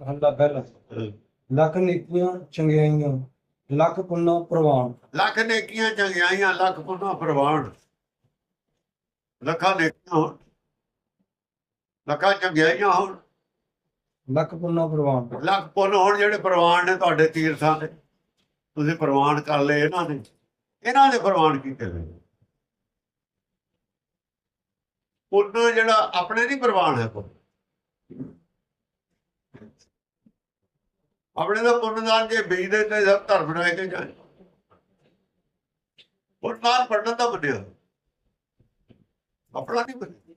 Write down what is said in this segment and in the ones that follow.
ਹੱਲਾ ਪਹਿਲਾ ਲੱਖ ਨੇਕੀਆਂ ਚੰਗਿਆਈਆਂ ਲੱਖ ਪੁੰਨਾ ਪ੍ਰਵਾਨ। ਲੱਖ ਨੇਕੀਆਂ ਚੰਗਿਆਈਆਂ ਲੱਖ ਪੁੰਨਾ ਪ੍ਰਵਾਨ। ਲੱਖਾਂ ਨੇਕੀਆਂ ਹੋਣ ਲੱਖਾਂ ਚੰਗਿਆਈਆਂ ਹੋਣ। ਲੱਖ ਪੁੰਨਾ ਪ੍ਰਵਾਨ। ਲੱਖ ਪੁੰਨ ਹੋਣ ਜਿਹੜੇ ਪ੍ਰਵਾਨ ਨੇ ਤੁਹਾਡੇ ਤੀਰਥਾਂ ਦੇ। ਤੁਸੀਂ ਪ੍ਰਵਾਨ ਕਰ ਲਏ ਇਹਨਾਂ ਨੇ। ਇਹਨਾਂ ਦੇ ਪ੍ਰਵਾਨ ਕੀਤੇ ਹੋਏ ਪੁੰਨ ਜਿਹੜਾ ਆਪਣੇ ਨਹੀਂ ਪ੍ਰਵਾਨ ਹੈ ਪੁੰਨ। ਆਪਣੇ ਦਾ ਪੁੰਨ ਦਾਨ ਜੇ ਬੀਜਦੇ ਤੇ ਸਭ ਧਰਮ ਰਹਿ ਕੇ ਜਾਏ ਪੁੰਨ ਦਾਨ ਪੜਨ ਦਾ ਬਣਿਆ। ਆਪਣਾ ਨਹੀਂ ਬਣਿਆ।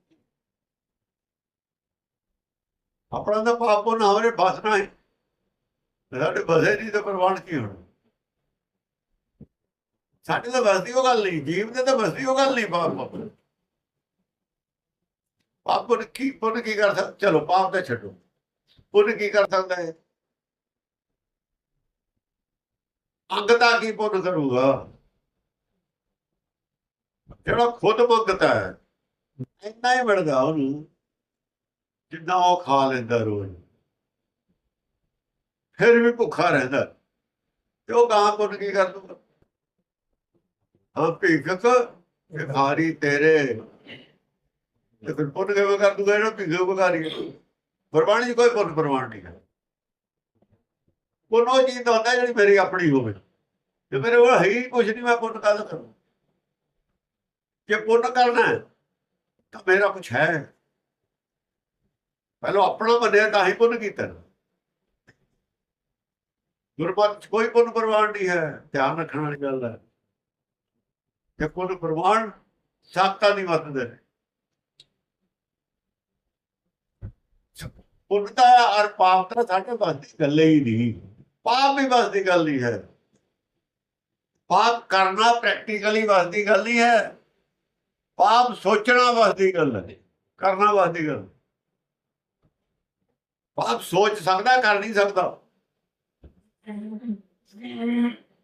ਆਪਣਾ ਤਾਂ ਪਾਪ ਪੁੰਨ ਹਮਰੇ ਬਸਣਾ ਹੈ। ਸਾਡੇ ਬਸੇ ਨਹੀਂ ਤਾਂ ਪ੍ਰਵਾਨ ਕੀ ਹੋਣਾ। ਸਾਡੇ ਤਾਂ ਵਸਦੀ ਉਹ ਗੱਲ ਨਹੀਂ, ਜੀਵ ਦੇ ਤਾਂ ਵਸਦੀ ਉਹ ਗੱਲ ਨਹੀਂ, ਪਾਪ ਪਾਪ ਪਾਪ ਕੀ, ਪੁੰਨ ਕੀ ਕਰ ਸਕਦਾ ਚਲੋ ਪਾਪ ਤਾਂ ਛੱਡੋ। ਪੁੰਨ ਕੀ ਕਰ ਸਕਦਾ ਹੈ? ਅੰਗ ਦਾ ਕੀ ਪੁੰਨ ਕਰੂਗਾ। ਜਿਹੜਾ ਖੁਦ ਭੁਗਤਦਾ ਹੈ, ਇੰਨਾ ਹੀ ਮਿਲਦਾ ਉਹਨੂੰ, ਜਿੰਨਾ ਉਹ ਖਾ ਲੈਂਦਾ ਰੋਜ਼। ਫਿਰ ਵੀ ਭੁੱਖਾ ਰਹਿੰਦਾ। ਤੇ ਉਹ ਗਾਂ ਪੁੰਨ ਕੀ ਕਰ ਦੂਗਾ। ਹਾਂ ਭਿਖਕ ਭਿਖਾਰੀ ਤੇਰੇ। ਤੇ ਫਿਰ ਪੁੰਨ ਕਿਵੇਂ ਕਰ ਦੂਗਾ? ਇਹਨੂੰ ਭਿਖਕ ਭਿਖਾਰੀ। ਪਰਵਾਣੀ ਕੋਈ ਪੁੰਨ ਪਰਵਾਨ ਨਹੀਂ ਹੈ। ਪੁੰਨ ਉਹ ਚੀਜ਼ ਦਾ ਹੁੰਦਾ ਜਿਹੜੀ ਮੇਰੀ ਆਪਣੀ ਹੋਵੇ। ਤੇ ਮੇਰੇ ਕੋਲ ਹੈ ਹੀ ਕੁਝ ਨਹੀਂ, ਮੈਂ ਪੁੰਨ ਕਰ ਕਰਾਂ? ਜੇ ਪੁੰਨ ਕਰਨਾ ਤਾਂ ਮੇਰਾ ਕੁਝ ਹੈ। ਪਹਿਲਾਂ ਆਪਣਾ ਮੰਨਿਆ ਤਾਂ ਹੀ ਪੁੰਨ ਕੀਤਾ ਨਾ। ਕੋਈ ਪੁੰਨ ਪ੍ਰਵਾਨ ਨਹੀਂ ਹੈ, ਧਿਆਨ ਰੱਖਣ ਵਾਲੀ ਗੱਲ ਹੈ। ਕਿ ਪੁੰਨ ਪ੍ਰਵਾਨ ਸਾਖਤਾ ਨਹੀਂ ਵਰਤਦੇ ਨੇ ਪੁੰਨਤਾ ਔਰ ਪਾਪ ਤਾਂ ਸਾਡੇ ਬਸ ਦੀ ਗੱਲ ਹੀ ਨਹੀਂ। ਪਾਪ ਵੀ ਬਸ ਦੀ ਗੱਲ ਨਹੀਂ ਹੈ। ਪਾਪ ਕਰਨਾ ਪ੍ਰੈਕਟੀਕਲੀ ਬਸ ਦੀ ਗੱਲ ਨਹੀਂ ਹੈ। ਪਾਪ ਸੋਚਣਾ ਬਸ ਦੀ ਗੱਲ ਹੈ। ਕਰਨਾ ਬਸ ਦੀ ਗੱਲ ਪਾਪ ਸੋਚ ਸਕਦਾ, ਕਰ ਨਹੀਂ ਸਕਦਾ।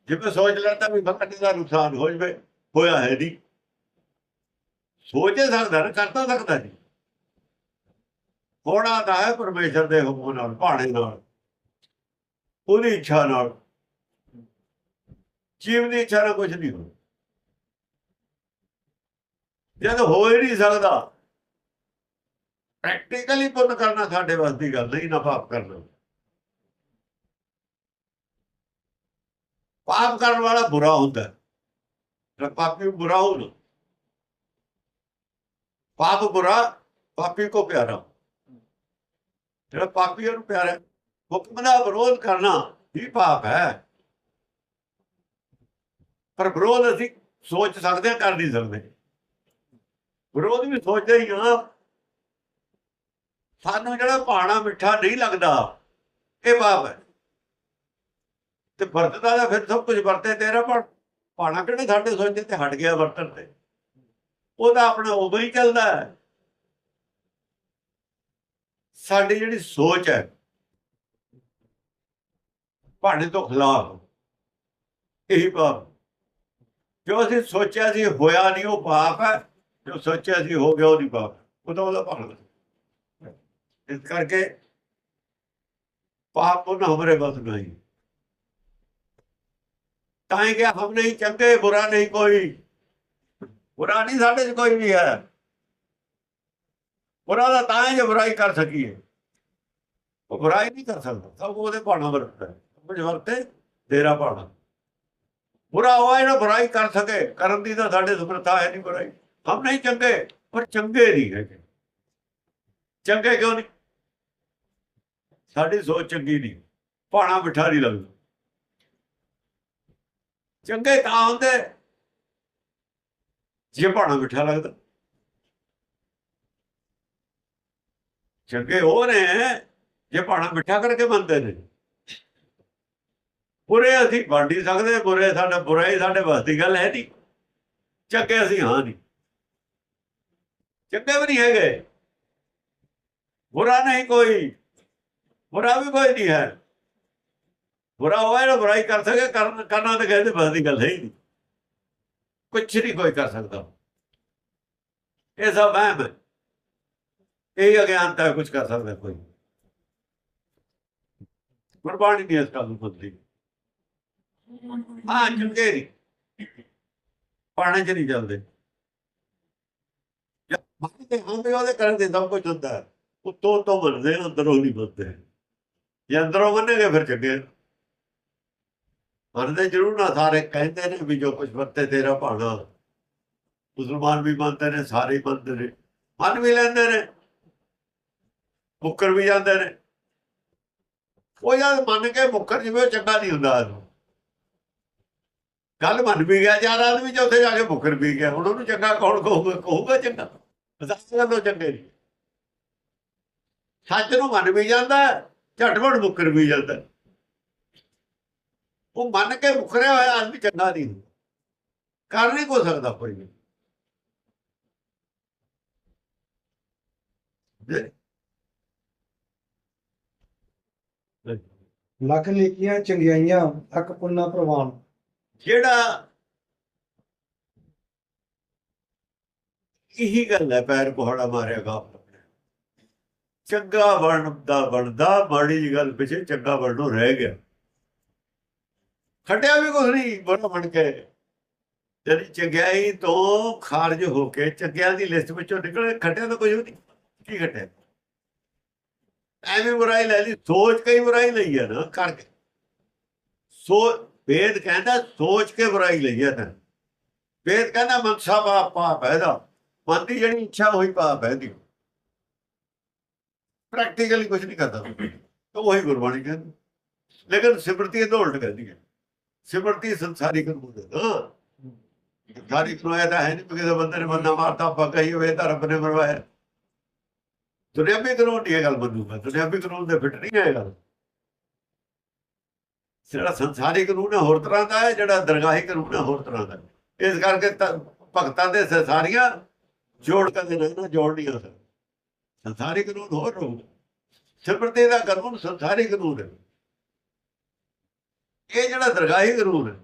ਜਿਵੇਂ ਸੋਚ ਲੈਂਦਾ ਵੀ ਫਕਤ ਦਾ ਨੁਕਸਾਨ ਹੋ ਜਵੇ, ਹੋਇਆ ਹੈ ਨਹੀਂ। ਸੋਚ ਸਕਦਾ ਨਾ, ਕਰ ਤਾਂ ਸਕਦਾ ਜੀ ਹੋਣਾ ਤਾਂ ਹੈ ਪਰਮੇਸ਼ਰ ਦੇ ਹੁਕਮ ਨਾਲ, ਭਾਣੇ ਨਾਲ। ਉਹਦੀ ਇੱਛਾ ਨਾਲ। ਜੀਵ ਦੀ ਇੱਛਾ ਨਾਲ ਕੁਝ ਨਹੀਂ ਹੁੰਦਾ ਜਦ ਹੋ ਹੀ ਨਹੀਂ ਸਕਦਾ ਪ੍ਰੈਕਟੀਕਲੀ ਪੁੰਨ ਕਰਨਾ ਸਾਡੇ ਵੱਸ ਦੀ ਗੱਲ ਨਹੀਂ ਨਾ ਪਾਪ ਕਰਨਾ। ਪਾਪ ਕਰਨ ਵਾਲਾ ਬੁਰਾ ਹੁੰਦਾ। ਹੈ ਜਿਹੜਾ ਪਾਪੀ ਬੁਰਾ ਹੋਣਾ ਪਾਪ ਬੁਰਾ ਪਾਪੀ ਕੋ ਪਿਆਰਾ। ਜਿਹੜਾ ਪਾਪੀ ਉਹਨੂੰ ਪਿਆਰਾ ਹੈ, ਹੁਕਮ ਦਾ ਵਿਰੋਧ ਕਰਨਾ ਹੀ ਪਾਪ ਹੈ ਪਰ ਵਿਰੋਧ ਅਸੀਂ ਸੋਚ ਸਕਦੇ ਹਾਂ ਕਰ ਨਹੀਂ ਸਕਦੇ ਵਿਰੋਧ ਵੀ ਸੋਚਦੇ ਹੀ ਆ ਸਾਨੂੰ ਜਿਹੜਾ ਪਾਣਾ ਮਿੱਠਾ ਨਹੀਂ ਲੱਗਦਾ ਇਹ ਪਾਪ ਹੈ ਤੇ ਵਰਤਦਾ ਦਾ ਫਿਰ ਸਭ ਕੁਝ ਵਰਤੇ ਤੇਰਾ ਪਰ ਪਾਣਾ ਕਿਹੜੇ ਸਾਡੇ ਸੋਚਦੇ ਤੇ ਹਟ ਗਿਆ ਵਰਤਣ ਤੇ ਉਹਦਾ ਆਪਣਾ ਉਦੋਂ ਹੀ ਚੱਲਦਾ ਹੈ ਸਾਡੀ ਜਿਹੜੀ ਸੋਚ ਹੈ ਭਾਣੇ ਤੋਂ ਖਿਲਾਫ ਇਹੀ ਪਾਪ ਜੋ ਅਸੀਂ ਸੋਚਿਆ ਸੀ ਹੋਇਆ ਨਹੀਂ, ਉਹ ਪਾਪ ਹੈ। ਜੋ ਸੋਚਿਆ ਸੀ ਹੋ ਗਿਆ ਉਹ ਨਹੀਂ ਪਾਪ ਉਹ ਤਾਂ ਉਹਦਾ ਭਾਣਾ ਇਸ ਕਰਕੇ ਪਾਪ ਉਹ ਹਮਰੇ ਬਸ ਨਹੀਂ। ਤਾਂ ਹੀ ਕਿ ਹਮ ਨਹੀਂ ਚੰਗੇ, ਬੁਰਾ ਨਹੀਂ ਕੋਈ। ਬੁਰਾ ਨਹੀਂ, ਸਾਡੇ ਚ ਕੋਈ ਵੀ ਹੈ। ਬੁਰਾ ਦਾ ਤਾਂ ਹੀ ਜੇ ਬੁਰਾਈ ਕਰ ਸਕੀਏ। ਉਹ ਬੁਰਾਈ ਨਹੀਂ ਕਰ ਸਕਦਾ। ਸਭ ਉਹਦੇ ਭਾਣਾ ਵਰਤਦਾ ਹੈ। ਕੁਝ ਵਰਤੇ ਤੇਰਾ ਪਾਣਾ ਬੁਰਾ ਹੋਇਆ ਜਿਹੜਾ ਬੁਰਾਈ ਕਰ ਸਕੇ, ਕਰਨ ਦੀ ਤਾਂ ਸਾਡੇ ਸਮਰੱਥਾ ਹੈ ਨਹੀਂ ਬੁਰਾਈ। ਹਮ ਨਹੀਂ ਚੰਗੇ, ਪਰ ਚੰਗੇ ਨਹੀਂ ਹੈਗੇ। ਚੰਗੇ ਕਿਉਂ ਨਹੀਂ? ਸਾਡੀ ਸੋਚ ਚੰਗੀ ਨਹੀਂ। ਭਾਣਾ ਮਿੱਠਾ ਨਹੀਂ ਲੱਗਦਾ। ਚੰਗੇ ਤਾਂ ਹੁੰਦੇ, ਜੇ ਭਾਣਾ ਮਿੱਠਾ ਲੱਗਦਾ। ਚੰਗੇ ਹੋ ਰਹੇ ਜੇ ਭਾਣਾ ਮਿੱਠਾ ਕਰਕੇ ਮੰਨਦੇ ਨੇ। ਬੁਰੇ ਅਸੀਂ ਵੰਡ ਹੀ ਸਕਦੇ ਬੁਰੇ ਸਾਡਾ, ਬੁਰਾ ਹੀ ਸਾਡੇ ਵੱਸ ਦੀ ਗੱਲ ਹੈ ਨਹੀਂ। ਚੰਗੇ ਅਸੀਂ ਹਾਂ ਨਹੀਂ। ਚੰਗੇ ਵੀ ਨਹੀਂ ਹੈਗੇ। ਬੁਰਾ ਨਹੀਂ ਕੋਈ। ਬੁਰਾ ਵੀ ਕੋਈ ਨਹੀਂ ਹੈ। ਬੁਰਾ ਹੋਇਆ ਨਾ ਬੁਰਾਈ ਕਰ ਸਕੇ, ਕਰਨ, ਕਰਨਾ ਤਾਂ ਕਹਿੰਦੇ ਬਸ ਦੀ ਗੱਲ ਹੈ ਹੀ ਨਹੀਂ। ਕੁਛ ਨਹੀਂ ਕੋਈ ਕਰ ਸਕਦਾ। ਇਹ ਸਭ ਵਹਿਮ ਹੈ। ਇਹ ਅਗਿਆਨਤਾ ਕੁਝ ਕਰ ਸਕਦਾ ਕੋਈ। ਗੁਰਬਾਣੀ ਨਹੀਂ ਇਸ ਗੱਲ ਨੂੰ ਮੰਨਦੀ ਹਾਂ ਚੰਗੇ ਨਹੀਂ ਪਾਣੇ ਚ ਨਹੀਂ ਚੱਲਦੇ। ਜਦ ਮੰਨਦੇ ਹਾਂ ਉਹਦੇ ਕਰਨ ਦੇ ਸਭ ਕੁਝ ਹੁੰਦਾ। ਹੈ ਉੱਤੋਂ ਤੋਂ ਮੰਨਦੇ ਅੰਦਰੋਂ ਨਹੀਂ ਮੰਨਦੇ ਜੇ ਅੰਦਰੋਂ ਮੰਨੇਗੇ ਫਿਰ ਚੰਗੇ ਮੰਨਦੇ ਜ਼ਰੂਰ ਨਾ, ਸਾਰੇ ਕਹਿੰਦੇ ਨੇ ਵੀ ਜੋ ਕੁਝ ਵਰਤੇ ਤੇਰਾ ਭਾਣਾ। ਮੁਸਲਮਾਨ ਵੀ ਮੰਨਦੇ ਨੇ, ਸਾਰੇ ਮੰਨਦੇ ਨੇ। ਮੰਨ ਵੀ ਲੈਂਦੇ ਨੇ। ਮੁੱਕਰ ਵੀ ਜਾਂਦੇ ਨੇ। ਉਹ ਯਾਰ ਮੰਨ ਕੇ ਮੁੱਕਰ ਜਿਵੇਂ ਉਹ ਚੰਗਾ ਨਹੀਂ ਹੁੰਦਾ ਗੱਲ ਮੰਨ ਵੀ ਗਿਆ ਯਾਰ ਆਦਮੀ ਚ ਉੱਥੇ ਜਾ ਕੇ ਮੁੱਕਰ ਵੀ ਗਿਆ। ਹੁਣ ਉਹਨੂੰ ਚੰਗਾ ਕੌਣ ਕਹੂਗਾ? ਕਹੂਗਾ ਚੰਗਾ। ਦੱਸ ਗੱਲੋਂ ਚੰਗੇ ਨਹੀਂ ਸੱਚ ਨੂੰ ਮੰਨ ਵੀ ਜਾਂਦਾ ਝਟਪਟ ਮੁੱਕਰ ਵੀ ਜਾਂਦਾ। ਉਹ ਮੰਨ ਕੇ ਮੁੱਕਰਿਆ ਹੋਇਆ ਆਦਮੀ ਚੰਗਾ ਨਹੀਂ ਕਰ ਨਹੀਂ ਕੋ ਸਕਦਾ ਕੋਈ ਵੀ। ਲੱਖ ਨੇਕੀਆਂ, ਚੰਗਿਆਈਆਂ ਲੱਖ ਪੁੰਨਾ, ਪ੍ਰਵਾਨ। ਜਿਹੜਾ ਇਹੀ ਗੱਲ ਹੈ, ਪੈਰ ਕੋਹੜਾ ਮਾਰਿਆ ਗਾ ਚੰਗਾ ਬਣਦਾ ਬਣਦਾ, ਮਾੜੀ ਜੀ ਗੱਲ ਪਿੱਛੇ ਚੰਗਾ ਬਣਨੋਂ ਰਹਿ ਗਿਆ। ਖਟਿਆ ਵੀ ਕੁਛ ਨਹੀਂ ਬੜਾ ਬਣ ਕੇ। ਜਿਹੜੀ ਚੰਗਿਆਈ ਤੋਂ ਖਾਰਜ ਹੋ ਕੇ ਚੰਗਿਆਂ ਦੀ ਲਿਸਟ ਵਿੱਚੋਂ ਨਿਕਲੇ ਖਟਿਆ ਤਾਂ ਕੁਝ ਵੀ ਨਹੀਂ। ਕੀ ਖਟਿਆ ਐਵੇਂ ਬੁਰਾਈ ਲੈ ਲਈ, ਸੋਚ ਕਈ ਬੁਰਾਈ ਲਈ ਹੈ ਨਾ, ਕਰਕੇ। ਸੋਚ ਵੇਦ ਕਹਿੰਦਾ, ਸੋਚ ਕੇ ਬੁਰਾਈ ਲਈ ਹੈ ਤਾਂ। ਵੇਦ ਕਹਿੰਦਾ, ਮਨਸਾ ਪਾਪ ਪਾਪ ਹੈ ਦਾ ਮਨ ਦੀ ਜਿਹੜੀ ਇੱਛਾ ਹੋਈ ਪਾਪ ਹੈ ਦੀ ਪ੍ਰੈਕਟੀਕਲੀ ਕੁਝ ਨਹੀਂ ਕਰਦਾ ਤਾਂ। ਉਹੀ ਗੁਰਬਾਣੀ ਕਹਿੰਦੀ। ਲੇਕਿਨ ਸਿਮਰਤੀ ਇਹਦਾ ਉਲਟ ਕਹਿੰਦੀ ਹੈ। ਸਿਮਰਤੀ ਸੰਸਾਰੀ ਕਾਨੂੰਨ ਹੈ ਨਾ। ਸੰਸਾਰੀ ਕਾਨੂੰਨ ਇਹਦਾ ਹੈ ਨਹੀਂ ਕਿਸੇ ਬੰਦੇ ਨੇ ਬੰਦਾ ਮਾਰਤਾ, ਆਪਾਂ ਕਹੀ ਹੋਵੇ, ਤਾਂ ਰੱਬ ਨੇ ਮਰਵਾਇਆ। ਦੁਨਿਆਵੀ ਕਾਨੂੰਨ ਦੀ ਇਹ ਗੱਲ ਮੈਂ। ਦੁਨਿਆਵੀ ਕਾਨੂੰਨ ਦੇ ਫਿੱਟ ਨਹੀਂ ਹੈ ਇਹ ਗੱਲ। ਜਿਹੜਾ ਸੰਸਾਰੀ ਕਾਨੂੰਨ ਹੈ ਹੋਰ ਤਰ੍ਹਾਂ ਦਾ ਹੈ, ਜਿਹੜਾ ਦਰਗਾਹੀ ਕਾਨੂੰਨ ਹੈ, ਹੋਰ ਤਰ੍ਹਾਂ ਦਾ ਇਸ ਕਰਕੇ ਭਗਤਾਂ ਦੇ ਸਾਰੀਆਂ ਜੋੜ ਕਦੇ ਰਹਿਣਾ ਜੋੜ ਨਹੀਂ ਹੋ ਸਕਦਾ। ਸੰਸਾਰੀ ਕਾਨੂੰਨ ਹੋਰ ਰਹੂਗਾ ਸਿਮਰਤੀ ਦਾ ਕਾਨੂੰਨ ਸੰਸਾਰੀ ਕਾਨੂੰਨ ਹੈ। ਇਹ ਜਿਹੜਾ ਦਰਗਾਹੀ ਕਾਨੂੰਨ ਹੈ,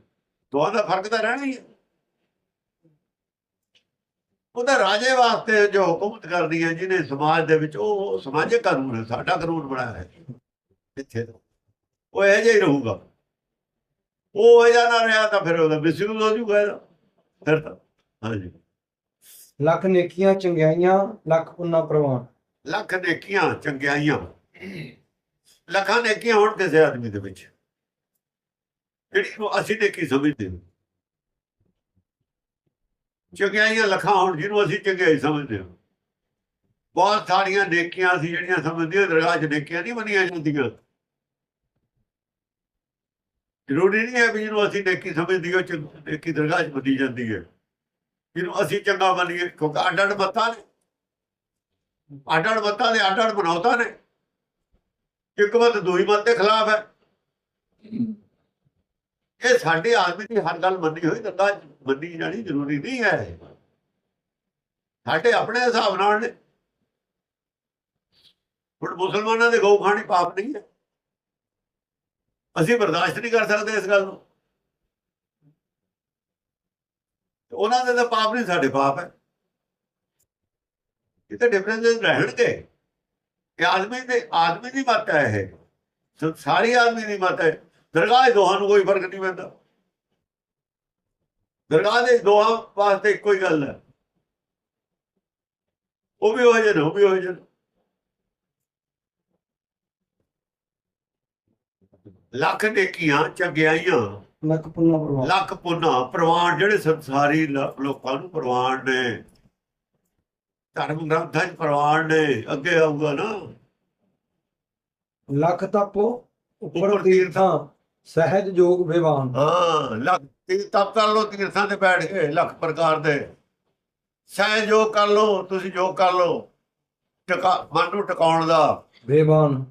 ਦੋਹਾਂ ਦਾ ਫ਼ਰਕ ਤਾਂ ਰਹਿਣਾ ਹੀ ਹੈ। ਉਹਦਾ ਰਾਜੇ ਵਾਸਤੇ ਜੋ ਹਕੂਮਤ ਕਰਦੀ ਹੈ, ਜਿਹਨੇ ਸਮਾਜ ਦੇ ਵਿੱਚ ਉਹ ਸਮਾਜਿਕ ਕਾਨੂੰਨ ਹੈ, ਸਾਡਾ ਕਾਨੂੰਨ ਬਣਾਇਆ ਹੈ। ਇੱਥੇ ਉਹ ਇਹ ਜਿਹਾ ਹੀ ਰਹੂਗਾ। ਉਹ ਇਹ ਜਿਹਾ ਨਾ ਰਿਹਾ ਤਾਂ ਫਿਰ ਉਹਦਾ ਮਿਸਯੂਜ਼ ਹੋ ਜੂਗਾ ਇਹਦਾ। ਫਿਰ ਤਾਂ ਹਾਂਜੀ। ਲੱਖ ਨੇਕੀਆਂ ਚੰਗਿਆਈਆਂ ਲੱਖ ਪੁੰਨਾ ਪ੍ਰਵਾਨ। ਲੱਖ ਨੇਕੀਆਂ ਚੰਗਿਆਈਆਂ। ਲੱਖਾਂ ਨੇਕੀਆਂ ਹੋਣ ਕਿਸੇ ਆਦਮੀ ਦੇ ਵਿੱਚ। ਜਿਹੜੀ ਅਸੀਂ ਨੇਕੀ ਸਮਝਦੇ ਹਾਂ। ਚੰਗਿਆਈਆਂ ਲੱਖਾਂ ਹੋਣ ਜਿਹਨੂੰ ਅਸੀਂ ਚੰਗਿਆਈ ਸਮਝਦੇ ਹਾਂ। ਬਹੁਤ ਸਾਰੀਆਂ ਨੇਕੀਆਂ ਅਸੀਂ ਜਿਹੜੀਆਂ ਸਮਝਦੇ ਹਾਂ ਦਰਗਾਹ 'ਚ ਨੇਕੀਆਂ ਨਹੀਂ ਮੰਨੀਆਂ ਜਾਂਦੀਆਂ। ਜ਼ਰੂਰੀ ਨਹੀਂ ਹੈ ਵੀ ਜਿਹਨੂੰ ਅਸੀਂ ਨੇਕੀ ਸਮਝਦੀ ਉਹ ਨੇਕੀ ਦਰਗਾਹ 'ਚ ਮੰਨੀ ਜਾਂਦੀ ਹੈ। ਜਿਹਨੂੰ ਅਸੀਂ ਚੰਗਾ ਮੰਨੀਏ, ਕਿਉਂਕਿ ਅੱਡ ਅੱਡ ਮੱਤਾਂ ਨੇ। ਅੱਡ ਅੱਡ ਮੱਤਾਂ ਦੇ ਅੱਡ ਅੱਡ ਬਣਾਉਤਾ ਨੇ। ਇੱਕ ਮਤ ਦੂਈ ਮਤ ਦੇ ਖਿਲਾਫ ਹੈ। ਇਹ ਸਾਡੇ ਆਦਮੀ ਦੀ ਹਰ ਗੱਲ ਮੰਨੀ ਹੋਈ ਦਰਗਾਹ ਮੰਨੀ ਜਾਣੀ ਜ਼ਰੂਰੀ ਨਹੀਂ ਹੈ। ਸਾਡੇ ਆਪਣੇ ਹਿਸਾਬ ਨਾਲ ਨੇ। ਹੁਣ ਮੁਸਲਮਾਨਾਂ ਦੇ ਗਊ ਖਾਣੀ ਪਾਪ ਨਹੀਂ ਹੈ। ਅਸੀਂ ਬਰਦਾਸ਼ਤ ਨਹੀਂ ਕਰ ਸਕਦੇ ਇਸ ਗੱਲ ਨੂੰ। ਉਹਨਾਂ ਦੇ ਤਾਂ ਪਾਪ ਨਹੀਂ, ਸਾਡੇ ਪਾਪ ਹੈ। ਇਹ ਤਾਂ ਡਿਫਰੈਂਸ ਰਹਿਣਗੇ ਇਹ ਆਦਮੀ ਦੇ, ਆਦਮੀ ਦੀ ਮਤ ਹੈ ਇਹ। ਸਾਰੀ ਆਦਮੀ ਦੀ ਮਤ ਹੈ। ਦਰਗਾਹ ਦੋਹਾਂ ਨੂੰ ਕੋਈ ਫ਼ਰਕ ਨਹੀਂ ਪੈਂਦਾ। ਦਰਗਾਹ ਦੇ ਦੋਹਾਂ ਵਾਸਤੇ ਇੱਕੋ ਹੀ ਗੱਲ ਹੈ। ਉਹ ਵੀ ਹੋ ਜਾਣ ਉਹ ਵੀ ਹੋ ਜਾਣ ਲੱਖ ਨੇਕੀਆਂ ਚੰਗਿਆਈਆਂ ਲੱਖ ਪੁੰਨਾ ਪ੍ਰਵਾਨ। ਲੱਖ ਪੁੰਨਾ ਪ੍ਰਵਾਨ ਜਿਹੜੇ ਸੰਸਾਰੀ ਲੋਕਾਂ ਨੂੰ ਪ੍ਰਵਾਨ ਨੇ। ਧਰਮ ਗ੍ਰੰਥਾਂ 'ਚ ਪ੍ਰਵਾਨ ਨੇ ਅੱਗੇ ਆਊਗਾ ਨਾ। ਲੱਖ ਤਪੋ ਉੱਪਰ ਤੀਰਥਾਂ ਸਹਿਜ ਜੋਗ ਵਿਵਾਨ। ਹਾਂ ਲੱਖ ਤੀ- ਤਪ ਕਰ ਲੋ ਤੀਰਥਾਂ ਤੇ ਬੈਠ ਕੇ ਲੱਖ ਪ੍ਰਕਾਰ ਦੇ। ਸਹਿ ਜੋ ਕਰ ਲੋ ਤੁਸੀਂ ਜੋ ਕਰ ਲੋ ਟਿਕਾ ਮਨ ਨੂੰ ਟਿਕਾਉਣ ਦਾ। ਬੇਵਾਨ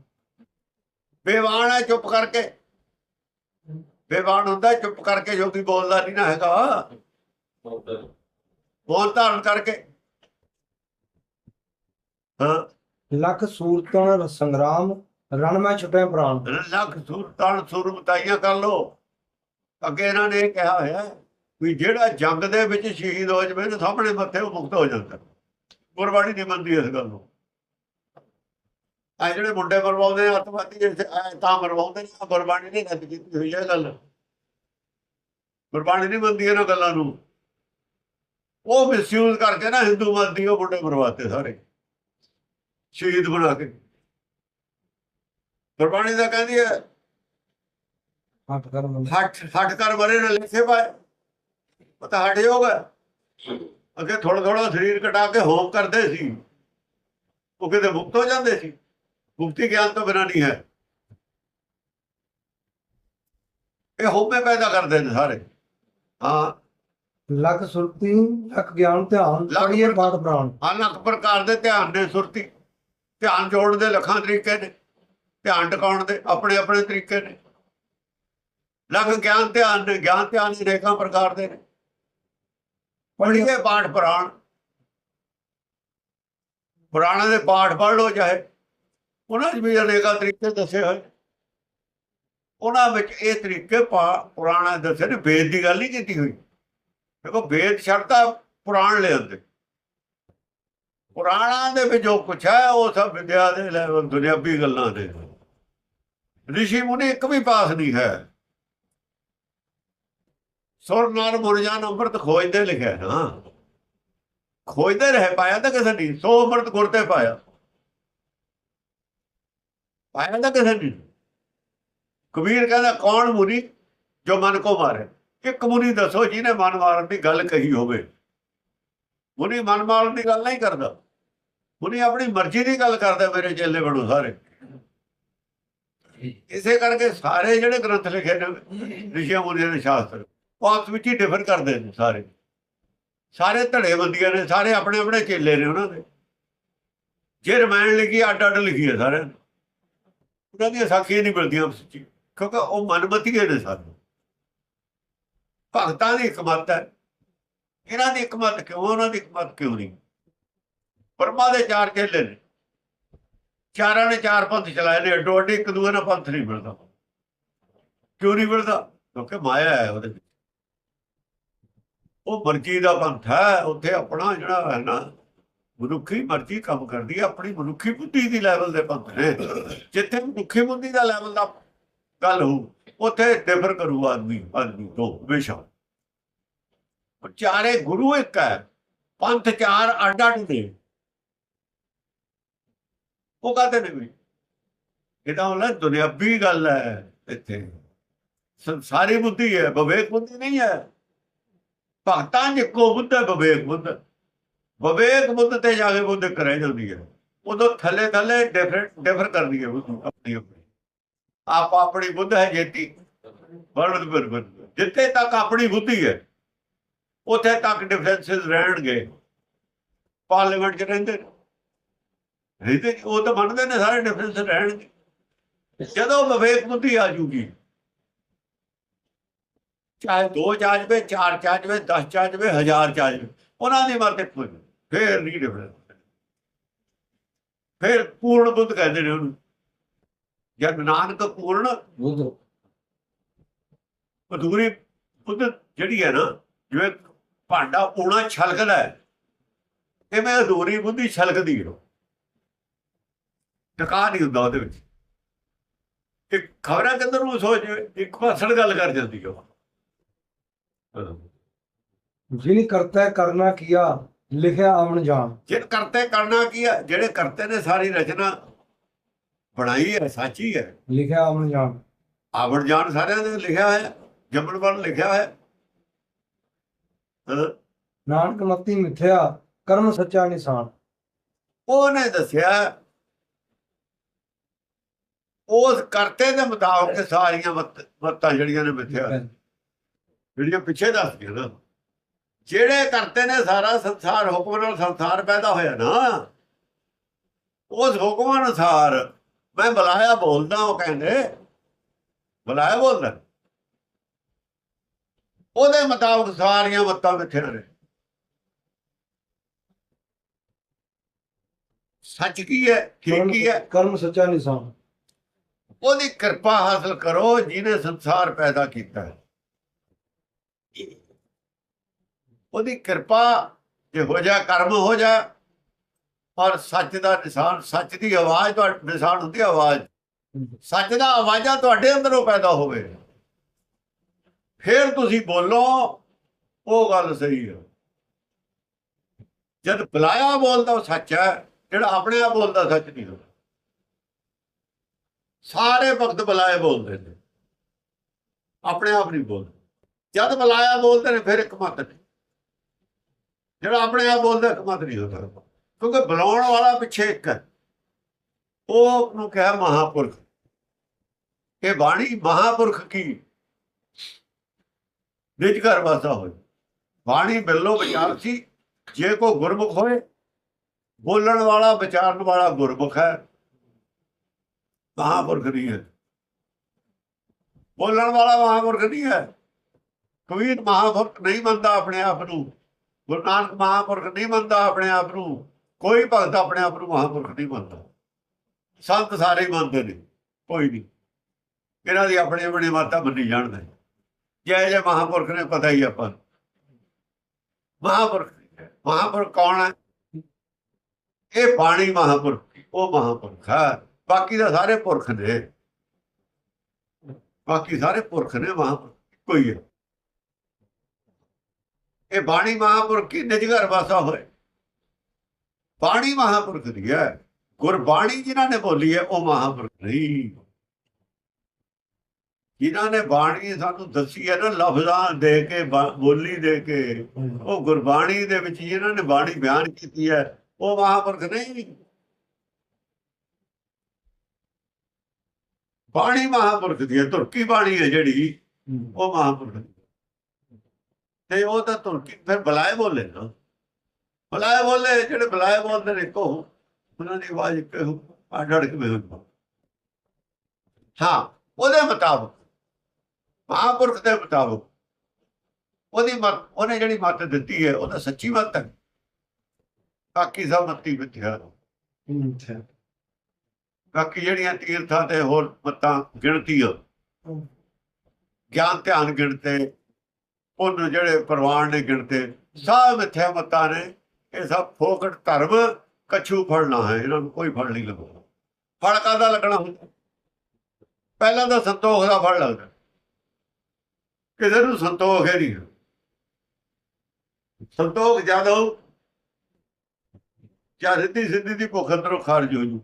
ਬੇਵਾਨ ਹੈ ਚੁੱਪ ਕਰਕੇ। ਬੇਵਾਨ ਹੁੰਦਾ ਚੁੱਪ ਕਰਕੇ ਜੋ ਵੀ ਬੋਲਦਾ ਨਹੀਂ ਨਾ ਹੈਗਾ। ਬੋਲ ਧਾਰਨ ਕਰਕੇ। ਹਾਂ। ਲੱਖ ਸੂਰਤਨ ਸੰਗਰਾਮ ਰਣ ਮੈਂ ਛੁਟੇ ਪ੍ਰਾਨ ਲੱਖ ਸੁਰਤਾਨ ਸੁਰਮਤਾਈਆਂ ਕਰ ਲੋ ਅੱਗੇ ਇਹਨਾਂ ਨੇ ਇਹ ਕਿਹਾ ਹੋਇਆ ਵੀ ਜਿਹੜਾ ਜੰਗ ਦੇ ਵਿੱਚ ਸ਼ਹੀਦ ਹੋ ਜਵੇ ਨਾ ਸਾਹਮਣੇ ਮੱਥੇ ਉਹ ਮੁਕਤ ਹੋ ਜਾਂਦਾ। ਗੁਰਬਾਣੀ ਨਹੀਂ ਮੰਨਦੀ ਇਸ ਗੱਲ ਨੂੰ। ਆ ਜਿਹੜੇ ਮੁੰਡੇ ਮਰਵਾਉਂਦੇ ਅੱਤਵਾਦੀ ਤਾਂ ਮਰਵਾਉਂਦੇ ਨੇ ਗੁਰਬਾਣੀ ਨੇ ਰੱਦ ਕੀਤੀ ਹੋਈ ਹੈ ਇਹ ਗੱਲ। ਗੁਰਬਾਣੀ ਨਹੀਂ ਮੰਨਦੀ ਇਹਨਾਂ ਗੱਲਾਂ ਨੂੰ। ਉਹ ਮਿਸਯੂਜ਼ ਕਰਕੇ ਨਾ ਹਿੰਦੂ ਮਤ ਦੀ ਉਹ ਮੁੰਡੇ ਮਰਵਾਤੇ ਸਾਰੇ। ਸ਼ਹੀਦ ਬਣਾ ਕੇ। ਗੁਰਬਾਣੀ ਦਾ ਕਹਿੰਦੀ ਹੈ ਹੱਥ ਕਰ ਹੱਠ ਕਰ ਮਰੇ ਨਾ ਲਿਖੇ ਪਾਏ। ਪਤਾ ਹੱਠ ਜਾਊਗਾ। ਅੱਗੇ ਥੋੜਾ ਥੋੜਾ ਸਰੀਰ ਕਟਾ ਕੇ ਹੋਮ ਕਰਦੇ ਸੀ। ਉਹ ਕਿਤੇ ਮੁਕਤ ਹੋ ਜਾਂਦੇ ਸੀ। ਮੁਕਤੀ ਗਿਆਨ ਤੋਂ ਬਿਨਾਂ ਨਹੀਂ ਹੈ। ਇਹ ਹੋਮੇ ਪੈਦਾ ਕਰਦੇ ਨੇ ਸਾਰੇ। ਹਾਂ। ਲੱਖ ਸੁਰਤੀ ਲੱਖ ਗਿਆਨ ਧਿਆਨ ਪੜੀਏ ਪ੍ਰਕਾਰ- ਬਾਤ ਪ੍ਰਾਣ। ਅਨਕ ਪ੍ਰਕਾਰ ਦੇ ਧਿਆਨ ਦੇ ਸੁਰਤੀ। ਧਿਆਨ ਜੋੜਨ ਦੇ ਲੱਖਾਂ ਤਰੀਕੇ ਨੇ। ਧਿਆਨ ਟਿਕਾਉਣ ਦੇ ਆਪਣੇ ਆਪਣੇ ਤਰੀਕੇ ਨੇ। ਲੱਖ ਗਿਆਨ ਧਿਆਨ ਨੇ। ਗਿਆਨ ਧਿਆਨ ਦੇ ਰੇਖਾਂ ਪ੍ਰਕਾਰ ਦੇ ਨੇ। ਪੜ੍ਹੀਏ ਪਾਠ ਪੁਰਾਣ। ਪੁਰਾਣਾਂ ਦੇ ਪਾਠ ਪੜ੍ਹ ਲਓ ਚਾਹੇ। ਉਹਨਾਂ 'ਚ ਵੀ ਅਨੇਕਾਂ ਤਰੀਕੇ ਦੱਸੇ ਹੋਏ। ਉਹਨਾਂ ਵਿੱਚ ਇਹ ਤਰੀਕੇ ਪੁਰਾਣਾ ਦੱਸੇ ਨੇ, ਵੇਦ ਦੀ ਗੱਲ ਨਹੀਂ ਕੀਤੀ ਹੋਈ। ਦੇਖੋ, ਵੇਦ ਸ਼ਰਤਾ ਪੁਰਾਣ ਲੈ ਪੁਰਾਣਾ ਦੇ ਵਿੱਚ ਜੋ ਕੁਛ ਹੈ, ਉਹ ਸਭ ਵਿਦਿਆ ਦੇ ਲੈਵਲ ਦੁਨਿਆਵੀ ਗੱਲਾਂ ਨੇ ਰਿਸ਼ੀ ਮੁਨੀ ਇੱਕ ਵੀ ਪਾਸ ਨਹੀਂ ਹੈ। ਸੁਰ ਨਰ ਮੁਰਜਾਨ ਅੰਮ੍ਰਿਤ ਖੋਜਦੇ ਲਿਖਿਆ ਨਾ। ਖੋਜਦੇ ਰਹਿ, ਪਾਇਆ ਤਾਂ ਕਿਸੇ ਨਹੀਂ ਸੋ ਅੰਮ੍ਰਿਤ ਗੁਰ ਤੇ ਪਾਇਆ। ਪਾਇਆ ਤਾਂ ਕਿਸੇ ਨੇ ਕਬੀਰ ਕਹਿੰਦਾ, ਕੌਣ ਮੁਨੀ ਜੋ ਮਨ ਕੋ ਮਾਰੇ? ਇੱਕ ਮੁਨੀ ਦੱਸੋ ਜਿਹਨੇ ਮਨ ਮਾਰਨ ਦੀ ਗੱਲ ਕਹੀ ਹੋਵੇ। ਮੁਨੀ ਮਨ ਮਾਰਨ ਦੀ ਗੱਲ ਨਹੀਂ ਕਰਦਾ। ਮੁਨੀ ਆਪਣੀ ਮਰਜ਼ੀ ਦੀ ਗੱਲ ਕਰਦਾ ਮੇਰੇ ਚੇਲੇ ਬਣੋ ਸਾਰੇ। ਇਸੇ ਕਰਕੇ ਸਾਰੇ ਜਿਹੜੇ ਗ੍ਰੰਥ ਲਿਖੇ ਨੇ ਰਿਸ਼ੀਆਂ ਮੁਨੀਆਂ ਦੇ ਸ਼ਾਸਤਰ, ਉਹ ਆਪਸ ਵਿੱਚ ਹੀ ਡਿਫਰ ਕਰਦੇ ਨੇ ਸਾਰੇ। ਸਾਰੇ ਧੜੇ ਬੰਦੀਆਂ ਨੇ, ਸਾਰੇ ਆਪਣੇ ਆਪਣੇ ਚੇਲੇ ਨੇ ਉਹਨਾਂ ਦੇ। ਜੇ ਰਮਾਇਣ ਲਿਖੀ ਅੱਡ ਅੱਡ ਲਿਖੀ ਹੈ ਸਾਰਿਆਂ ਨੇ। ਉਹਨਾਂ ਦੀਆਂ ਸਾਖੀਆਂ ਨਹੀਂ ਮਿਲਦੀਆਂ ਸੱਚੀ ਕਿਉਂਕਿ ਉਹ ਮਨਮਤੀਏ ਨੇ ਸਾਨੂੰ। ਭਗਤਾਂ ਦੀ ਇੱਕ ਮੱਤ ਹੈ। ਇਹਨਾਂ ਦੀ ਇੱਕ ਮੱਤ ਕਿਉਂ, ਉਹਨਾਂ ਦੀ ਇੱਕ ਕਿਉਂ ਨਹੀਂ? ਪਰਮਾ ਦੇ ਚਾਰ ਚੇਲੇ ਨੇ। ਚਾਰਾਂ ਨੇ ਚਾਰ ਪੰਥ ਚਲਾਏ ਨੇ, ਅੱਡੋ ਅੱਡੀ ਇੱਕ ਦੂਏ ਨਾਲ ਪੰਥ ਨਹੀਂ ਮਿਲਦਾ। ਕਿਉਂ ਨਹੀਂ ਮਿਲਦਾ? ਕਿਉਂਕਿ ਮਾਇਆ ਹੈ ਉਹਦੇ ਵਿੱਚ। ਉਹ ਮਰਜ਼ੀ ਦਾ ਪੰਥ ਹੈ, ਉੱਥੇ ਆਪਣਾ ਜਿਹੜਾ ਹੈ ਨਾ ਮਨੁੱਖੀ ਮਰਜ਼ੀ ਕੰਮ ਕਰਦੀ ਹੈ ਆਪਣੀ ਮਨੁੱਖੀ ਬੁੱਧੀ ਦੀ ਲੈਵਲ ਦੇ ਪੰਥ ਨੇ। ਜਿੱਥੇ ਮਨੁੱਖੀ ਬੁੱਧੀ ਦਾ ਲੈਵਲ ਦਾ ਗੱਲ ਹੋ ਉੱਥੇ ਡਿਫਰ ਕਰੂ ਆਦਮੀ ਆਦਮੀ ਤੋਂ, ਹਮੇਸ਼ਾ। ਉਹ ਚਾਰੇ ਗੁਰੂ ਇੱਕ ਹੈ, ਪੰਥ ਚਾਰ ਅੱਡ ਅੱਡ ਨੇ ਉਹ ਕਹਤੇ ਨੇ ਵੀ? ਇਹ ਤਾਂ ਹੁਣ ਦੁਨਿਆਵੀ ਗੱਲ ਹੈ ਇੱਥੇ। ਸੰਸਾਰੀ ਬੁੱਧੀ ਹੈ, ਵਿਵੇਕ ਬੁੱਧੀ ਨਹੀਂ ਹੈ। ਭਗਤਾਂ ਚ ਇੱਕੋ ਬੁੱਧ ਹੈ, ਵਿਵੇਕ ਬੁੱਧ। ਵਿਵੇਕ ਬੁੱਧ ਤੇ ਜਾ ਕੇ ਬੁੱਧ ਕਰੇ ਜਾਂਦੀ ਹੈ। ਉਦੋਂ ਥੱਲੇ ਥੱਲੇ ਡਿਫਰੈਂਟ ਡਿਫਰ ਕਰਦੀ ਹੈ ਬੁੱਧ ਆਪਣੀ ਆਪ ਆਪਣੀ ਬੁੱਧ ਹੈ ਜੇਤੀ। ਵਰਡ ਬਰਬਰ ਜਿੱਥੇ ਤੱਕ ਆਪਣੀ ਬੁੱਧੀ ਹੈ, ਉੱਥੇ ਤੱਕ ਡਿਫਰੈਂਸਸ ਰਹਿਣਗੇ। ਪਾਰਲੀਮੈਂਟ 'ਚ ਰਹਿੰਦੇ ਨੇ। ਰਹਿੰਦੇ ਉਹ ਤਾਂ ਮੰਨਦੇ ਨੇ ਸਾਰੇ ਡਿਫਰੈਂਸ ਰਹਿਣਗੇ। ਜਦੋਂ ਵਿਵੇਕ ਬੁੱਧੀ ਆ ਜੂਗੀ, ਚਾਹੇ ਦੋ ਚਾਜਵੇ ਚਾਰ ਚਾਜਵੇ 10 ਚਾਜਵੇ ਹਜ਼ਾਰ ਚਾਜਵੇ ਉਹਨਾਂ ਦੀ ਮਤ ਇੱਕੋ ਫੇਰ ਨਹੀਂ ਡਿਫਰੈਂਸ ਫੇਰ ਪੂਰਨ ਬੁੱਧ ਕਹਿੰਦੇ ਨੇ ਉਹਨੂੰ ਜਦ ਨਾਨਕ ਪੂਰਨ ਬੁੱਧ। ਅਧੂਰੀ ਬੁੱਧ ਜਿਹੜੀ ਹੈ ਨਾ ਜਿਵੇਂ ਭਾਂਡਾ ਪੂਣਾ ਛਲਕਦਾ ਹੈ ਇਵੇਂ ਅਧੂਰੀ ਬੁੱਧੀ ਛਲਕਦੀ ਹੈ ਟਕਾ ਨਹੀਂ ਹੁੰਦਾ ਉਹਦੇ ਵਿੱਚ। ਇੱਕ ਖਬਰਾਂ ਕਿੰਦਰ ਨੂੰ ਸੋਚ ਇੱਕ ਭਾਸਣ ਗੱਲ ਕਰ ਜਾਂਦੀ ਹੈ ਉਹ। ਜਿਨ ਕਰਤਾ ਕਰਨਾ ਕੀਆ ਲਿਖਿਆ ਆਵਣ ਜਾਣ। ਜਿਨ ਕਰਤੇ ਕਰਨਾ ਕੀ ਹੈ ਜਿਹੜੇ ਕਰਤੇ ਨੇ ਸਾਰੀ ਰਚਨਾ ਬਣਾਈ ਹੈ ਸਾਚੀ ਹੈ। ਲਿਖਿਆ ਆਵਣ ਜਾਣ। ਆਵਣ ਜਾਣ ਸਾਰਿਆਂ ਨੇ ਲਿਖਿਆ ਹੈ ਜੰਮਣ ਵਾਲ ਲਿਖਿਆ ਹੈ। ਨਾਨਕ ਮਤੀ ਮਿਥਿਆ ਕਰਮ ਸੱਚਾ ਨਿਸ਼ਾਨ। ਉਹਨੇ ਦੱਸਿਆ ਉਸ ਕਰਤੇ ਦੇ ਮੁਤਾਬਕ ਸਾਰੀਆਂ ਮੱਤ- ਜਿਹੜੀਆਂ ਨੇ ਮਿੱਥਿਆ। ਜਿਹੜੀਆਂ ਪਿੱਛੇ ਦੱਸਦੀਆਂ ਨਾ। ਜਿਹੜੇ ਕਰਤੇ ਨੇ ਸਾਰਾ ਸੰਸਾਰ ਹੁਕਮ ਨਾਲ ਸੰਸਾਰ ਪੈਦਾ ਹੋਇਆ ਨਾ ਉਸ ਹੁਕਮ ਅਨੁਸਾਰ ਮੈਂ ਬੁਲਾਇਆ ਬੋਲਦਾ ਉਹ ਕਹਿੰਦੇ ਬੁਲਾਇਆ ਬੋਲਦਾ। ਉਹਦੇ ਮੁਤਾਬਕ ਸਾਰੀਆਂ ਮੱਤਾਂ ਮਿੱਥਿਆ ਨੇ ਸੱਚ ਕੀ ਹੈ ਠੀਕ ਕੀ ਹੈ? ਕਰਮ ਸੱਚਾ ਨਿਸ਼ਾਨ। ਉਹਦੀ ਕਿਰਪਾ ਹਾਸਲ ਕਰੋ ਜਿਹਨੇ ਸੰਸਾਰ ਪੈਦਾ ਕੀਤਾ। ਹੈ ਉਹਦੀ ਕਿਰਪਾ ਜੇ ਹੋ ਜਾ, ਕਰਮ ਹੋ ਜਾ। ਔਰ ਸੱਚ ਦਾ ਨਿਸ਼ਾਨ, ਸੱਚ ਦੀ ਆਵਾਜ਼ ਤੁਹਾਡੇ ਨਿਸ਼ਾਨ ਹੁੰਦੀ ਆਵਾਜ਼। ਸੱਚ ਦਾ ਆਵਾਜ਼ਾਂ ਤੁਹਾਡੇ ਅੰਦਰੋਂ ਪੈਦਾ ਹੋਵੇ। ਫਿਰ ਤੁਸੀਂ ਬੋਲੋ, ਉਹ ਗੱਲ ਸਹੀ ਹੈ ਜਦ ਬੁਲਾਇਆ ਬੋਲਦਾ ਉਹ ਸੱਚ ਹੈ, ਜਿਹੜਾ ਆਪਣੇ ਆਪ ਬੋਲਦਾ ਸੱਚ ਨਹੀਂ ਹੁੰਦਾ। ਸਾਰੇ ਵਕਤ ਬੁਲਾਏ ਬੋਲਦੇ ਨੇ। ਆਪਣੇ ਆਪ ਨਹੀਂ ਬੋਲਦੇ। ਜਦ ਬੁਲਾਇਆ ਬੋਲਦੇ ਨੇ, ਫਿਰ ਇੱਕ ਮਤ ਨਹੀਂ। ਜਿਹੜਾ ਆਪਣੇ ਆਪ ਬੋਲਦਾ, ਇੱਕ ਮਤ ਨਹੀਂ ਹੋ ਸਕਦਾ ਕਿਉਂਕਿ ਬੁਲਾਉਣ ਵਾਲਾ ਪਿੱਛੇ ਇੱਕ ਹੈ। ਉਹ ਨੂੰ ਕਿਹਾ ਮਹਾਪੁਰਖ। ਇਹ ਬਾਣੀ ਮਹਾਪੁਰਖ ਕੀ? ਨਿਜ ਘਰ ਵਸਦਾ ਹੋਏ। ਬਾਣੀ ਬਿੱਲੋ ਵਿਚਾਰ ਸੀ, ਜੇ ਕੋ ਗੁਰਮੁਖ ਹੋਏ, ਬੋਲਣ ਵਾਲਾ, ਵਿਚਾਰਨ ਵਾਲਾ ਗੁਰਮੁਖ ਹੈ। ਮਹਾਪੁਰਖ ਨਹੀਂ ਹੈ। ਬੋਲਣ ਵਾਲਾ ਮਹਾਪੁਰਖ ਨਹੀਂ ਹੈ। ਕਬੀਰ ਮਹਾਪੁਰਖ ਨਹੀਂ ਮੰਨਦਾ ਆਪਣੇ ਆਪ ਨੂੰ। ਗੁਰੂ ਨਾਨਕ ਮਹਾਂਪੁਰਖ ਨਹੀਂ ਮੰਨਦਾ ਆਪਣੇ ਆਪ ਨੂੰ। ਕੋਈ ਭਗਤ ਆਪਣੇ ਆਪ ਨੂੰ ਮਹਾਂਪੁਰਖ ਨਹੀਂ ਮੰਨਦਾ। ਸੰਤ ਸਾਰੇ ਮੰਨਦੇ ਨੇ, ਕੋਈ ਨਹੀਂ। ਇਹਨਾਂ ਦੀ ਆਪਣੀ ਆਪਣੀ ਮਾਤਾ ਮੰਨੀ ਜਾਣਦੇ ਜੈ ਜੈ ਮਹਾਂਪੁਰਖ ਨੇ, ਪਤਾ ਹੀ ਆਪਾਂ ਮਹਾਂਪੁਰਖ ਮਹਾਂਪੁਰਖ ਕੌਣ ਹੈ? ਇਹ ਬਾਣੀ ਮਹਾਂਪੁਰਖ, ਉਹ ਮਹਾਂਪੁਰਖ ਹੈ। ਬਾਕੀ ਦਾ ਸਾਰੇ ਪੁਰਖ ਨੇ। ਬਾਕੀ ਸਾਰੇ ਪੁਰਖ ਨੇ ਮਹਾਪੁਰਖ। ਕੋਈ ਹੈ। ਇਹ ਬਾਣੀ ਮਹਾਪੁਰਖ ਕੀ ਨਿਜ ਘਰ ਵਾਸਾ ਹੋਏ? ਬਾਣੀ ਮਹਾਪੁਰਖ ਦੀ ਹੈ। ਗੁਰਬਾਣੀ ਜਿਨ੍ਹਾਂ ਨੇ ਬੋਲੀ ਹੈ, ਉਹ ਮਹਾਪੁਰਖ ਨਹੀਂ। ਜਿਨ੍ਹਾਂ ਨੇ ਬਾਣੀ ਸਾਨੂੰ ਦੱਸੀ ਹੈ ਨਾ, ਲਫ਼ਜ਼ਾਂ ਦੇ ਕੇ ਬੋਲੀ ਦੇ ਕੇ, ਉਹ ਗੁਰਬਾਣੀ ਦੇ ਵਿੱਚ ਜਿਨ੍ਹਾਂ ਨੇ ਬਾਣੀ ਬਿਆਨ ਕੀਤੀ ਹੈ, ਉਹ ਮਹਾਪੁਰਖ ਨਹੀਂ। ਬਾਣੀ ਮਹਾਪੁਰਖ ਦੀ ਹੈ, ਤੁਰਕੀ ਬਾਣੀ ਹੈ ਜਿਹੜੀ, ਉਹ ਮਹਾਪੁਰਖ ਦੀ ਤੇ ਉਹ ਤਾਂ ਤੁਰਕੀ ਫਿਰ ਬੁਲਾਏ ਬੋਲੇ ਨਾ। ਬੁਲਾਏ ਬੋਲੇ ਜਿਹੜੇ ਬੁਲਾਏ ਬੋਲਦੇ ਨੇ ਕੋ ਉਹਨਾਂ ਦੀ ਆਵਾਜ਼ ਆਡੜ ਕੇ ਮਿਲਦੀ ਹਾਂ ਉਹਦੇ ਮੁਤਾਬਕ ਮਹਾਪੁਰਖ ਦੇ ਮੁਤਾਬਕ ਉਹਦੀ ਮਤ ਉਹਨੇ ਜਿਹੜੀ ਮਤ ਦਿੱਤੀ ਹੈ ਉਹ ਤਾਂ ਸੱਚੀ ਮਤ ਹੈ। ਬਾਕੀ ਸਭ ਮੱਤੀ ਮਿੱਥਿਆ ਬਾਕੀ ਜਿਹੜੀਆਂ ਤੀਰਥਾਂ ਤੇ ਹੋਰ ਮਤਾਂ ਗਿਣਤੀ ਗਿਆਨ ਧਿਆਨ ਗਿਣਤੇ ਉਹਨ ਜਿਹੜੇ ਪ੍ਰਵਾਨ ਨੇ ਗਿਣਤੇ, ਸਭ ਮਿੱਥਿਆ ਮਤਾਂ ਨੇ, ਇਹ ਸਭ ਫੋਕਟ ਧਰਮ ਕਛੂ ਫੜਨਾ ਹੈ, ਇਹਨਾਂ ਨੂੰ ਕੋਈ ਫੜ ਨਹੀਂ ਲੱਗਦਾ। ਫੜ ਕਾਦਾ ਲੱਗਣਾ ਹੁੰਦਾ? ਪਹਿਲਾਂ ਤਾਂ ਸੰਤੋਖ ਦਾ ਫੜ ਲੱਗਦਾ। ਕਿਸੇ ਨੂੰ ਸੰਤੋਖ ਹੈ ਨਹੀਂ ਸੰਤੋਖ ਜਦੋਂ ਜਾਂ ਰਿੱਧੀ ਸਿੱਧੀ ਦੀ ਭੁੱਖ ਅੰਦਰੋਂ ਖਾਰਜ ਹੋ ਜੂ।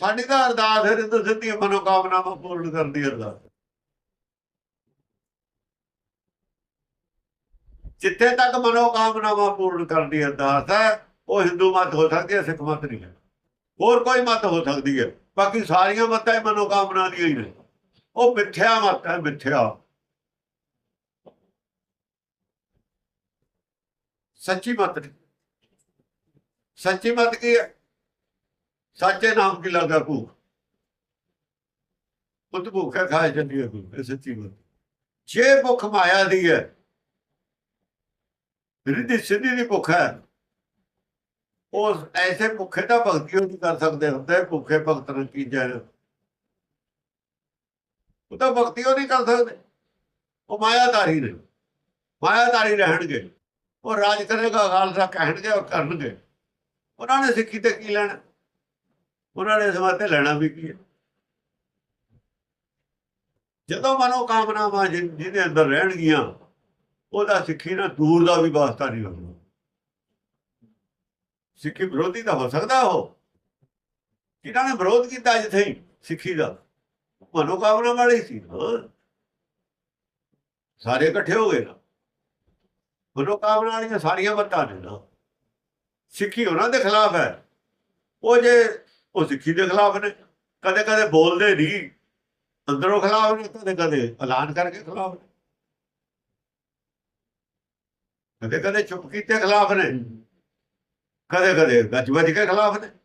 ਸਾਡੀ ਤਾਂ ਅਰਦਾਸ ਹੈ ਰਿੱਧੀ ਸਿੱਧੀ ਮਨੋਕਾਮਨਾਵਾਂ ਪੂਰਨ ਕਰਨ ਦੀ ਅਰਦਾਸ। ਜਿੱਥੇ ਤੱਕ ਮਨੋਕਾਮਨਾਵਾਂ ਪੂਰਨ ਕਰਨ ਦੀ ਅਰਦਾਸ ਹੈ, ਉਹ ਹਿੰਦੂ ਮਤ ਹੋ ਸਕਦੀ ਹੈ, ਸਿੱਖ ਮਤ ਨਹੀਂ ਹੈ। ਹੋਰ ਕੋਈ ਮਤ ਹੋ ਸਕਦੀ ਹੈ। ਬਾਕੀ ਸਾਰੀਆਂ ਮਤਾਂ ਹੀ ਮਨੋਕਾਮਨਾ ਦੀਆਂ ਹੀ ਨੇ। ਉਹ ਮਿੱਥਿਆ ਮਤ ਹੈ, ਮਿੱਥਿਆ। ਸੱਚੀ ਮਤ ਨਹੀਂ। ਸੱਚੀ ਮਤ ਕੀ ਹੈ? ਸੱਚੇ ਨਾਮ ਕੀ ਲੱਗਦਾ ਭੂਖ? ਪੁੱਤ ਭੁੱਖਾ ਖਾਏ ਜਾਂਦੀ ਹੈ ਭੂਖ, ਇਹ ਸੱਚੀ ਮਤ। ਜੇ ਭੁੱਖ ਮਾਇਆ ਦੀ ਹੈ ਰਿੱਧੀ ਸਿੱਧੀ ਦੀ ਭੁੱਖ ਹੈ ਉਸ ਐਸੇ ਭੁੱਖੇ ਤਾਂ ਭਗਤੀ ਨਹੀਂ ਕਰ ਸਕਦੇ ਹੁੰਦੇ ਭੁੱਖੇ ਭਗਤ ਨੂੰ ਕੀ ਜਾਣ ਉਹ ਤਾਂ ਭਗਤੀ ਉਹ ਨਹੀਂ ਕਰ ਸਕਦੇ ਉਹ ਮਾਇਆਦਾਰੀ ਨੇ ਮਾਇਆਦਾਰੀ ਰਹਿਣਗੇ ਉਹ ਰਾਜ ਕਰੇਗਾ ਖਾਲਸਾ ਕਹਿਣਗੇ ਔਰ ਕਰਨਗੇ ਉਹਨਾਂ ਨੇ ਸਿੱਖੀ ਤੇ ਕੀ ਲੈਣਾ ਉਹਨਾਂ ਨੇ ਸਮਾਤੇ ਲੈਣਾ ਵੀ ਕੀ ਹੈ ਜਦੋਂ ਮਨੋ ਕਾਮਨਾਵਾਂ ਜਿਹ- ਜਿਹਦੇ ਅੰਦਰ ਰਹਿਣਗੀਆਂ ਉਹਦਾ ਸਿੱਖੀ ਨਾਲ ਦੂਰ ਦਾ ਵੀ ਵਾਸਤਾ ਨਹੀਂ ਹੋਣਾ ਸਿੱਖੀ ਵਿਰੋਧੀ ਤਾਂ ਹੋ ਸਕਦਾ ਉਹ। ਜਿਨ੍ਹਾਂ ਨੇ ਵਿਰੋਧ ਕੀਤਾ ਜਿੱਥੇ ਸਿੱਖੀ ਦਾ। ਮਨੋਕਾਮਨਾ ਵਾਲੇ ਸੀ। ਸਾਰੇ ਇਕੱਠੇ ਹੋ ਗਏ ਨਾ। ਮਨੋਕਾਮਨਾ ਵਾਲੀਆਂ ਸਾਰੀਆਂ ਬੱਤਾਂ ਨੇ ਨਾ। ਸਿੱਖੀ ਉਹਨਾਂ ਦੇ ਖਿਲਾਫ ਹੈ। ਉਹ ਜੇ ਉਹ ਸਿੱਖੀ ਦੇ ਖਿਲਾਫ ਨੇ। ਕਦੇ ਕਦੇ ਬੋਲਦੇ ਨਹੀਂ। ਅੰਦਰੋਂ ਖਿਲਾਫ ਨੇ ਕਦੇ ਕਦੇ ਐਲਾਨ ਕਰਕੇ ਖਿਲਾਫ ਨੇ। ਕਦੇ ਕਦੇ ਚੁੱਪ ਕੀਤੇ ਖਿਲਾਫ ਨੇ। ਕਦੇ ਕਦੇ ਗੱਜ ਵੱਜ ਕੇ ਖਿਲਾਫ ਨੇ।